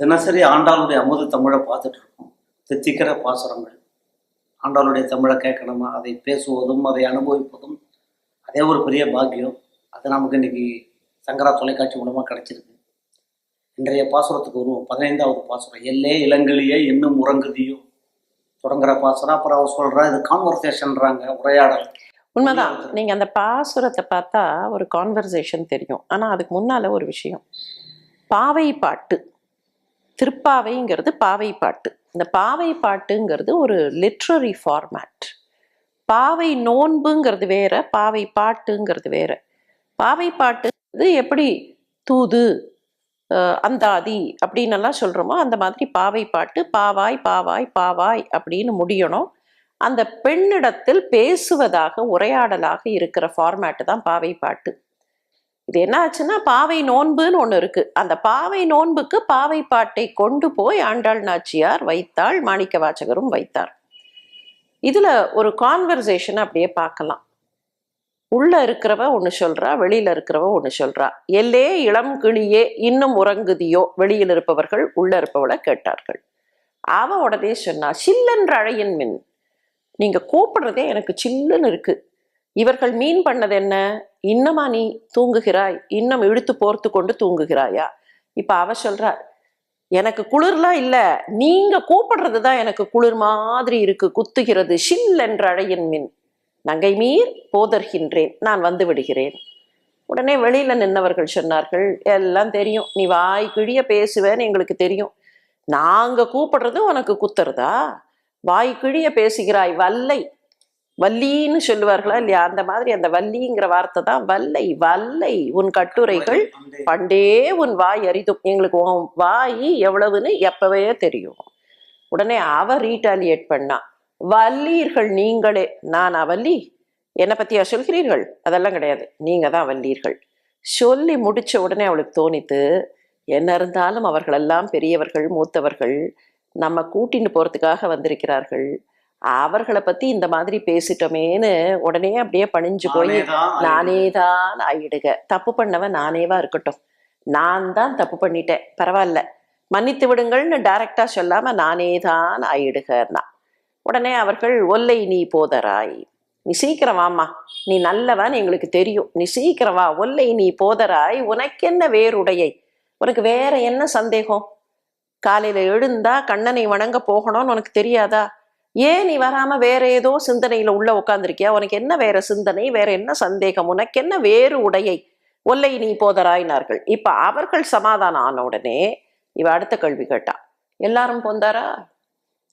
தினசரி ஆண்டாளுடைய அமுத தமிழை பார்த்துட்டு இருக்கோம் தித்திக்கிற பாசுரங்கள். ஆண்டாளுடைய தமிழை கேட்கணுமா அதை பேசுவதும் அதை அனுபவிப்பதும் அதே ஒரு பெரிய பாக்கியம். அது நமக்கு இன்னைக்கு சங்கரா தொலைக்காட்சி மூலமாக கிடைச்சிருக்கு. இன்றைய பாசுரத்துக்கு வருவோம். பதினைந்தாவது பாசுரம். எல்லே இளங்கிளியே இன்னும் உறங்குதியோ. தொடங்குற பாசுரம். அப்புறம் அவர் சொல்றா இது கான்வர்சேஷன்றாங்க உரையாடல். உண்மைதான். நீங்க அந்த பாசுரத்தை பார்த்தா ஒரு கான்வர்சேஷன் தெரியும். ஆனா அதுக்கு முன்னால ஒரு விஷயம். பாவை பாட்டு. திருப்பாவைங்கிறது பாவை பாட்டு இந்த பாவை பாட்டுங்கிறது ஒரு லிட்ரரி ஃபார்மேட் பாவை நோன்புங்கிறது வேற பாவை பாட்டுங்கிறது வேற. பாவை பாட்டுங்கிறது எப்படி தூது அந்தாதி அப்படின்னு எல்லாம் சொல்கிறோமோ அந்த மாதிரி பாவை பாட்டு பாவாய் பாவாய் பாவாய் அப்படின்னு முடியணும். அந்த பெண்ணிடத்தில் பேசுவதாக உரையாடலாக இருக்கிற ஃபார்மேட்டு தான் பாவை பாட்டு இது என்ன ஆச்சுன்னா பாவை நோன்புன்னு ஒன்று இருக்கு. அந்த பாவை நோன்புக்கு பாவை பாட்டை கொண்டு போய் ஆண்டாள் நாச்சியார் வைத்தாள் மாணிக்க வாச்சகரும் வைத்தார். இதுல ஒரு கான்வர்சேஷன் அப்படியே பார்க்கலாம். உள்ள இருக்கிறவ ஒன்று சொல்றா வெளியில இருக்கிறவ ஒன்று சொல்றா. எல்லே இளம் கிளியே இன்னும் உறங்குதியோ? வெளியில் இருப்பவர்கள் உள்ள இருப்பவளை கேட்டார்கள். அவ உடனே சொன்னா சில்லென்ற அழையின் மின். நீங்க கூப்பிடுறதே எனக்கு சில்லுன்னு இருக்கு. இவர்கள் மீன் பண்ணது என்ன? இன்னமா நீ தூங்குகிறாய்? இன்னும் இழுத்து போர்த்து கொண்டு தூங்குகிறாயா? இப்ப அவ சொல்றா எனக்கு குளிர்லாம் இல்ல நீங்க கூப்பிடுறது தான் எனக்கு குளிர் மாதிரி இருக்கு குத்துகிறது ஷில் என்ற அழையின் மின். நங்கை மீர் போதர்கின்றேன் நான் வந்து விடுகிறேன். உடனே வெளியில நின்னவர்கள் சொன்னார்கள் எல்லாம் தெரியும் நீ வாய் கிழிய பேசுவேன்னு எங்களுக்கு தெரியும். நாங்க கூப்பிடுறது உனக்கு குத்துறதா? வாய் கிழிய பேசுகிறாய் வல்லை வள்ளின்னு சொல்லுவார்களா இல்லையா? அந்த மாதிரி அந்த வள்ளிங்கிற வார்த்தை தான் வல்லை வல்லை உன் கட்டுரைகள் பண்டே உன் வாய் அரிதும். எங்களுக்கு உன் வாய் எவ்வளவுன்னு எப்பவே தெரியும். உடனே அவ ரீட்டாலியேட் பண்ணா. வல்லீர்கள் நீங்களே. நான் வள்ளி? என்னை பத்தியா சொல்கிறீர்கள்? அதெல்லாம் கிடையாது. நீங்க தான் வல்லீர்கள். சொல்லி முடிச்ச உடனே அவளுக்கு தோணித்து என்ன இருந்தாலும் அவர்களெல்லாம் பெரியவர்கள் மூத்தவர்கள் நம்ம கூட்டின்னு போறதுக்காக வந்திருக்கிறார்கள். அவர்களை பத்தி இந்த மாதிரி பேசிட்டோமேன்னு உடனே அப்படியே பணிஞ்சு போய் நானே தான் ஆயிடுக. தப்பு பண்ணவன் நானேவா இருக்கட்டும். நான் தான் தப்பு பண்ணிட்டேன். பரவாயில்ல. மன்னித்து விடுங்கள்னு டைரக்டா சொல்லாம நானே தான் ஆயிடுகன்னா. உடனே அவர்கள் ஒல்லை நீ போதராய். நீ சீக்கிரம் வாம்மா. நீ நல்லவன் எங்களுக்கு தெரியும். நீ சீக்கிரம் வா. ஒல்லை நீ போதராய். உனக்கென்ன வேறுடையை? உனக்கு வேற என்ன சந்தேகம்? காலையில எழுந்தா கண்ணனை வணங்க போகணும்னு உனக்கு தெரியாதா? ஏன் நீ வராம வேற ஏதோ சிந்தனையில உள்ள உட்காந்துருக்கியா உனக்கு என்ன வேற சிந்தனை? வேற என்ன சந்தேகம்? உனக்கு என்ன வேறு உடையை? ஒல்லை நீ போதராயினார்கள். இப்ப அவர்கள் சமாதானம் ஆன உடனே இவ அடுத்த கேள்வி கேட்டா எல்லாரும் போந்தாரா?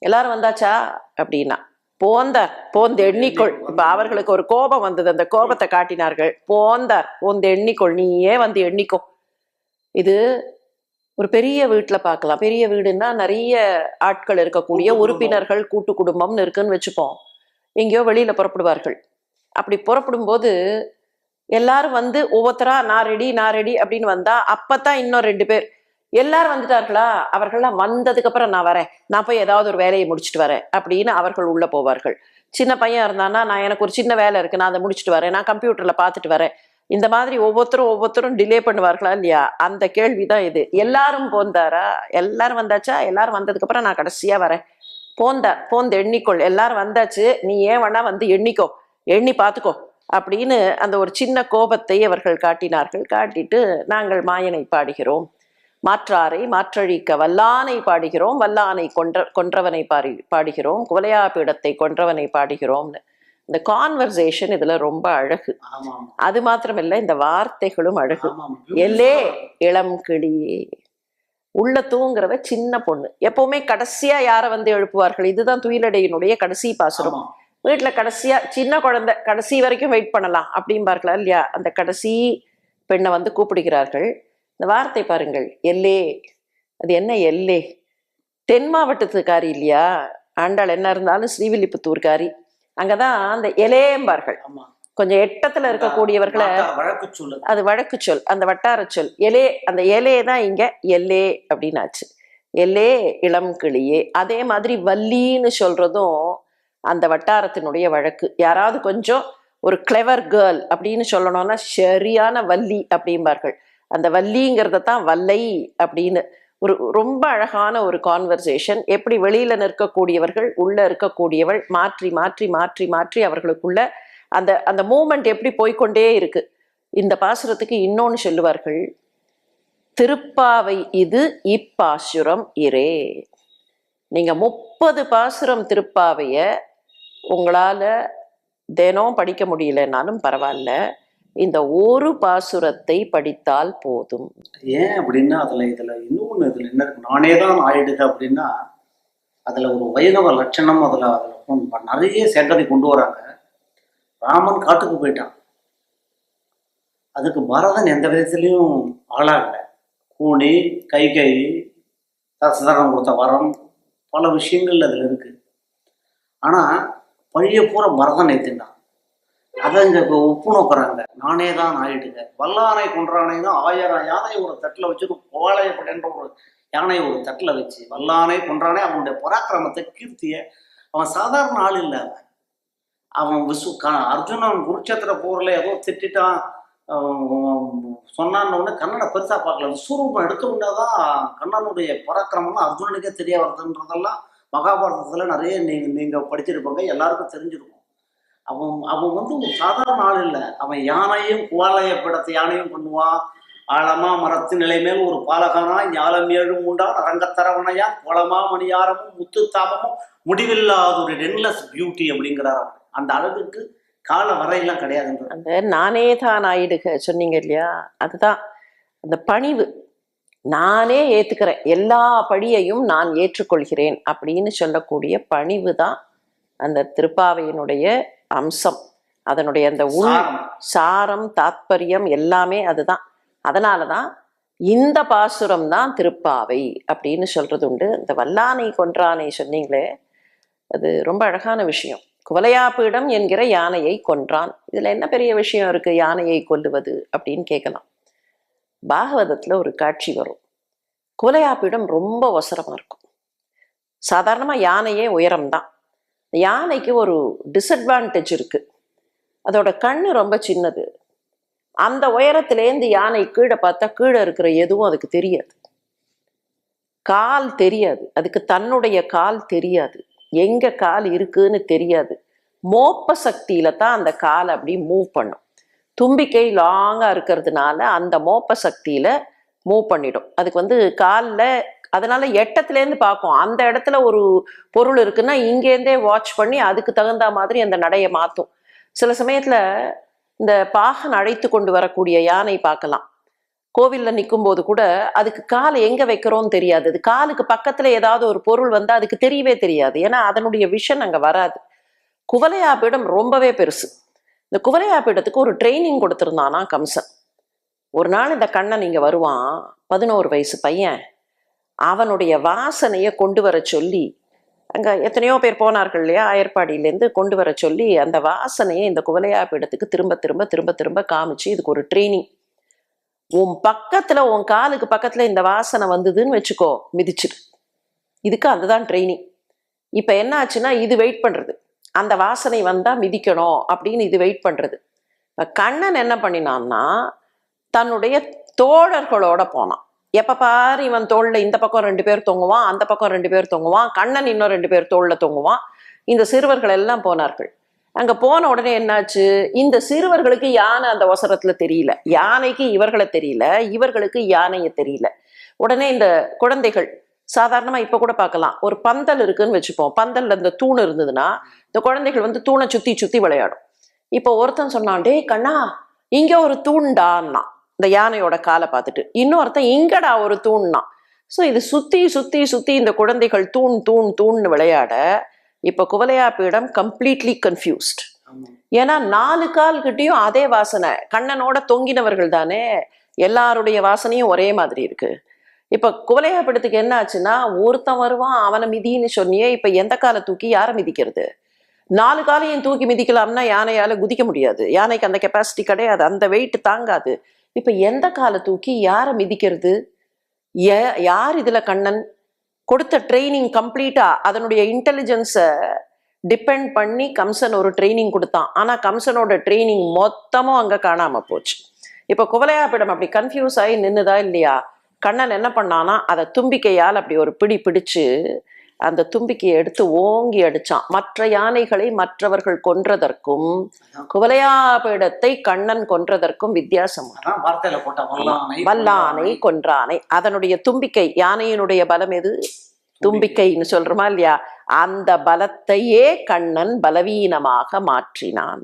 எல்லாரும் வந்தாச்சா? அப்படின்னா போந்தார் போந்த எண்ணிக்கொள். இப்ப அவர்களுக்கு ஒரு கோபம் வந்தது. அந்த கோபத்தை காட்டினார்கள் போந்தார் போந்த எண்ணிக்கொள். நீயே வந்து எண்ணிக்கோ. இது ஒரு பெரிய வீட்டில் பார்க்கலாம் பெரிய வீடுன்னா நிறைய ஆட்கள் இருக்கக்கூடிய. உறுப்பினர்கள் கூட்டு குடும்பம்னு இருக்குன்னு வச்சுப்போம். எங்கேயோ வெளியில புறப்படுவார்கள். அப்படி புறப்படும் போது எல்லாரும் வந்து ஒவ்வொருத்தரா நான் ரெடி நான் ரெடி அப்படின்னு வந்தா அப்பதான் இன்னும் ரெண்டு பேர். எல்லாரும் வந்துட்டார்களா? அவர்கள்லாம் வந்ததுக்கு அப்புறம் நான் வரேன். நான் போய் ஏதாவது ஒரு வேலையை முடிச்சுட்டு வரேன் அப்படின்னு அவர்கள் உள்ள போவார்கள். சின்ன பையன் இருந்தானா நான் எனக்கு ஒரு சின்ன வேலை இருக்கு. நான் அதை முடிச்சுட்டு வரேன். நான் கம்ப்யூட்டர்ல பார்த்துட்டு வரேன். இந்த மாதிரி ஒவ்வொருத்தரும் ஒவ்வொருத்தரும் டிலே பண்ணுவார்களா இல்லையா? அந்த கேள்விதான் இது. எல்லாரும் போந்தாரா? எல்லாரும் வந்தாச்சா? எல்லாரும் வந்ததுக்கப்புறம் நான் கடைசியா வரேன். போந்தார் போந்த எண்ணிக்கொள். எல்லாரும் வந்தாச்சு. நீ ஏன் வேணா வந்து எண்ணிக்கோ. எண்ணி பார்த்துக்கோ அப்படின்னு அந்த ஒரு சின்ன கோபத்தை அவர்கள் காட்டினார்கள். காட்டிட்டு நாங்கள் மாயனை பாடுகிறோம். மாற்றாரை மாற்றழிக்க வல்லானை பாடுகிறோம். வல்லானை கொன்ற கொன்றவனை பாடி பாடுகிறோம். குவலையா பீடத்தை கொன்றவனை பாடுகிறோம்னு. இந்த கான்வர்சேஷன் இதுல ரொம்ப அழகு. அது மாத்திரமில்ல இந்த வார்த்தைகளும் அழகு. எல்லே இளம் கிளியே உள்ள தூங்குறவ சின்ன பொண்ணு. எப்பவுமே கடைசியா யாரை வந்து எழுப்புவார்கள்? இதுதான் துயிலடையினுடைய கடைசி பாசுரம். வீட்டுல கடைசியா சின்ன குழந்தை கடைசி வரைக்கும் வெயிட் பண்ணலாம் அப்படிம்பார்களா இல்லையா? அந்த கடைசி பெண்ணை வந்து கூப்பிடுகிறார்கள். இந்த வார்த்தை பாருங்கள். எல்லே அது என்ன எல்லே? தென் மாவட்டத்துக்காரி இல்லையா? ஆண்டாள் என்ன இருந்தாலும் ஸ்ரீவில்லிபுத்தூர்காரி. அங்கதான் அந்த எலேம்பார்கள். கொஞ்சம் எட்டத்துல இருக்கக்கூடியவர்களை அது. வழக்கு சொல் அந்த வட்டார சொல். எலே அந்த எலே தான் இங்க எல்லே அப்படின்னாச்சு. எல்லே இளம் கிளியே. அதே மாதிரி வள்ளின்னு சொல்றதும் அந்த வட்டாரத்தினுடைய வழக்கு. யாராவது கொஞ்சம் ஒரு கிளவர் கேர்ள் அப்படின்னு சொல்லணும்னா சரியான வள்ளி அப்படிம்பார்கள். அந்த வள்ளிங்கிறத தான் வல்லை அப்படின்னு ஒரு ரொம்ப அழகான ஒரு கான்வர்சேஷன் எப்படி வெளியில நிற்கக்கூடியவர்கள் உள்ள இருக்கக்கூடியவள் மாற்றி மாற்றி மாற்றி மாற்றி அவர்களுக்குள்ள அந்த அந்த மூமெண்ட் எப்படி போய்க்கொண்டே இருக்கு. இந்த பாசுரத்துக்கு இன்னொன்று சொல்லுவார்கள். திருப்பாவை இது இப்பாசுரம் இரே. நீங்க முப்பது பாசுரம் திருப்பாவைய உங்களால தினம் படிக்க முடியலனாலும் பரவாயில்ல. இந்த ஒரு பாசுரத்தை படித்தால் போதும். ஏன் அப்படின்னா அதுல இதுல இன்னொன்று இதுல என்ன இருக்கு? நானே தான் ஆயிடுது அப்படின்னா அதுல ஒரு வைணவ லட்சணம் அதுல நிறைய சேகரி கொண்டு வராங்க. ராமன் காட்டுக்கு போயிட்டான். அதுக்கு பரதன் எந்த விதத்துலையும் ஆளாகல. கூனி கைகை தசதரம் கொடுத்த வரம் பல விஷயங்கள் அதுல இருக்கு. ஆனா பழைய பூரா பரதன் ஏத்தினான் அதை இங்க இப்போ ஒப்பு நோக்குறாங்க நானே தான் ஆயிடுங்க வல்லானை கொன்றானை தான் ஆயிரம் யானை ஒரு தட்டில் வச்சுட்டு கோவாலயப்பட்டன்ற ஒரு யானை ஒரு தட்டில் வச்சு வல்லானை கொன்றானே அவனுடைய பராக்கிரமத்தை கீர்த்திய அவன் சாதாரண ஆள் இல்லை அவன். அவன் விசு க அர்ஜுனன் குருட்சேத்திர போர்ல ஏதோ திட்டான் சொன்னான்னு உடனே கண்ணனை பெருசா பார்க்கல. விஸ்வரூபம் எடுத்த உடனே தான் கண்ணனுடைய பராக்கிரமம்லாம் அர்ஜுனனுக்கே தெரிய வருதுன்றதெல்லாம் மகாபாரதத்துல நிறைய நீங்க நீங்க படிச்சிருப்பாங்க. எல்லாருக்கும் தெரிஞ்சிருக்கும். அவன் அவன் வந்து ஒரு சாதாரண ஆள் இல்லை. அவன் யானையும் குவாலய படத்தை யானையும் பண்ணுவான் ஆழமா மரத்து நிலை ஒரு பாலகனா ஞாலம் ஏழும் உண்டான் அரங்கத்தரவணையா குளமா மணியாரமும் முத்து தாபமும் முடிவில்லாத ஒரு ரென்லெஸ் பியூட்டி அப்படிங்கிறார் அவன் அந்த அளவுக்கு கால வரையெல்லாம் கிடையாதுன்ற அந்த நானே தான் ஆயிடுக சொன்னீங்க இல்லையா? அதுதான். அந்த பணிவு. நானே ஏத்துக்கிறேன். எல்லா படியையும் நான் ஏற்றுக்கொள்கிறேன் அப்படின்னு சொல்லக்கூடிய பணிவு தான் அந்த திருப்பாவையினுடைய அம்சம். அதனுடைய அந்த உள் சாரம். தாத்பரியம் எல்லாமே அதுதான். அதனால தான் இந்த பாசுரம் தான் திருப்பாவை அப்படின்னு சொல்றது உண்டு. இந்த வல்லானை கொன்றானை சொன்னீங்களே அது ரொம்ப அழகான விஷயம். குவலையாப்பிடம் என்கிற யானையை கொன்றான். இதுல என்ன பெரிய விஷயம் இருக்கு யானையை கொல்லுவது அப்படின்னு கேட்கலாம். பாகவதத்துல ஒரு காட்சி வரும். குவலையாப்பிடம் ரொம்ப ஒசரமா இருக்கும். சாதாரணமா யானையே உயரம்தான். யானைக்கு ஒரு டிஸ்அட்வான்டேஜ் இருக்குது அதோட கண்ணு ரொம்ப சின்னது. அந்த உயரத்துலேருந்து யானை கீழே பார்த்தா கீழே இருக்கிற எதுவும் அதுக்கு தெரியாது. கால் தெரியாது. அதுக்கு தன்னுடைய கால் தெரியாது. எங்கே கால் இருக்குன்னு தெரியாது. மோப்ப சக்தியில் தான் அந்த காலை அப்படி மூவ் பண்ணும். தும்பிக்கை லாங்காக இருக்கிறதுனால அந்த மோப்ப சக்தியில் மூவ் பண்ணிடும். அதுக்கு வந்து காலில் அதனால எட்டத்துலேருந்து பார்க்கும். அந்த இடத்துல ஒரு பொருள் இருக்குன்னா இங்கேருந்தே வாட்ச் பண்ணி அதுக்கு தகுந்த மாதிரி அந்த நடையை மாற்றும் சில சமயத்தில் இந்த பாகன் அழைத்து கொண்டு வரக்கூடிய யானை பார்க்கலாம். கோவிலில் நிற்கும் போது கூட அதுக்கு காலை எங்கே வைக்கிறோம்னு தெரியாது. அது காலுக்கு பக்கத்தில் ஏதாவது ஒரு பொருள் வந்தால் அதுக்கு தெரியவே தெரியாது. ஏன்னா அதனுடைய விஷன் அங்கே வராது. குவலையாப்பீடம் ரொம்பவே பெருசு. இந்த குவலையா பீடத்துக்கு ஒரு ட்ரைனிங் கொடுத்துருந்தானா கம்சன். ஒரு நாள் இந்த கண்ணன் இங்கே வருவான். பதினோரு வயசு பையன். அவனுடைய வாசனையை கொண்டு வர சொல்லி அங்கே எத்தனையோ பேர் போனார்கள் இல்லையா ஆயர்பாடியிலேருந்து கொண்டு வர சொல்லி அந்த வாசனையை இந்த குவலையாப்பீடத்துக்கு திரும்ப திரும்ப திரும்ப திரும்ப காமிச்சு இதுக்கு ஒரு ட்ரைனிங் உன் பக்கத்தில் உன் காலுக்கு பக்கத்தில் இந்த வாசனை வந்ததுன்னு வச்சுக்கோ மிதிச்சிரு. இதுக்கு அதுதான் ட்ரைனிங் இப்போ என்ன ஆச்சுன்னா இது வெயிட் பண்ணுறது அந்த வாசனை வந்தால் மிதிக்கணும் அப்படின்னு இது வெயிட் பண்ணுறது கண்ணன் என்ன பண்ணினான்னா தன்னுடைய தோழர்களோட போனான். எப்போ பாரு இவன் தோளில் இந்த பக்கம் ரெண்டு பேர் தொங்குவான் அந்த பக்கம் ரெண்டு பேர் தொங்குவான் கண்ணன் இன்னும் ரெண்டு பேர் தோளில் தொங்குவான். இந்த சிறுவர்கள் எல்லாம் போனார்கள். அங்க போன உடனே என்னாச்சு? இந்த சிறுவர்களுக்கு யானை அந்த அவசரத்தில் தெரியல. யானைக்கு இவர்களை தெரியல இவர்களுக்கு யானையை தெரியல. உடனே இந்த குழந்தைகள் சாதாரணமாக இப்போ கூட பார்க்கலாம். ஒரு பந்தல் இருக்குன்னு வச்சுப்போம். பந்தல்ல இந்த தூண் இருந்ததுன்னா இந்த குழந்தைகள் வந்து தூணை சுற்றி சுற்றி விளையாடும். இப்போ ஒருத்தன் சொன்னான் டேய் கண்ணா இங்கே ஒரு தூண்டான்னா இந்த யானையோட காலை பார்த்துட்டு இன்னொருத்தன் இங்கடா ஒரு தூண்னா. ஸோ இது சுத்தி சுத்தி சுத்தி இந்த குழந்தைகள் தூண் தூண் தூண்னு விளையாட இப்போ குவலையாப்பிடம் கம்ப்ளீட்லி கன்ஃபியூஸ்ட். ஏன்னா நாலு கால் கிட்டயும் அதே வாசனை. கண்ணனோட தொங்கினவர்கள் தானே. எல்லாருடைய வாசனையும் ஒரே மாதிரி இருக்கு. இப்ப குவலையாப்பிடத்துக்கு என்ன ஆச்சுன்னா ஒருத்தன் வருவான் அவனை மிதின்னு சொன்னியே இப்ப எந்த காலை தூக்கி யாரை மிதிக்கிறது? நாலு காலையும் தூக்கி மிதிக்கலாம்னா யானையால குதிக்க முடியாது. யானைக்கு அந்த கெப்பாசிட்டி கிடையாது. அந்த வெயிட் தாங்காது. இப்ப எந்த காலை தூக்கி யாரை மிதிக்கிறது? யார் இதுல கண்ணன்? கொடுத்த ட்ரைனிங் கம்ப்ளீட்டா அதனுடைய இன்டெலிஜென்ஸை டிபெண்ட் பண்ணி கம்சன் ஒரு ட்ரைனிங் கொடுத்தான். ஆனா கம்சனோட ட்ரைனிங் மொத்தமும் அங்க காணாம போச்சு. இப்ப குவலையாப்பிடம் அப்படி கன்ஃபியூஸ் ஆகி நின்னுதா இல்லையா? கண்ணன் என்ன பண்ணானா அதை தும்பிக்கையால் அப்படி ஒரு பிடி பிடிச்சு அந்த தும்பிக்கையை எடுத்து ஓங்கி அடிச்சான். மற்ற யானைகளை மற்றவர்கள் கொன்றதற்கும் குவலையாபீடத்தை கண்ணன் கொன்றதற்கும் வித்தியாசம். வல்லானை கொன்றானை. அதனுடைய தும்பிக்கை யானையினுடைய பலம் எது? தும்பிக்கைன்னு சொல்றோமா இல்லையா? அந்த பலத்தையே கண்ணன் பலவீனமாக மாற்றினான்.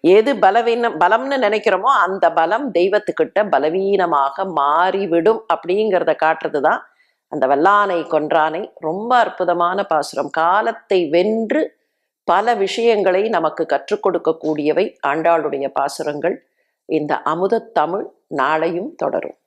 எது பலவீனம் பலம்னு நினைக்கிறோமோ அந்த பலம் தெய்வத்துக்கிட்ட பலவீனமாக மாறிவிடும் அப்படிங்கிறத காட்டுறதுதான் அந்த வல்லானை கொன்றானை ரொம்ப அற்புதமான பாசுரம். காலத்தை வென்று பல விஷயங்களை நமக்கு கற்றுக் கொடுக்கக்கூடியவை ஆண்டாளுடைய பாசுரங்கள். இந்த அமுதத் தமிழ் நாளையும் தொடரும்.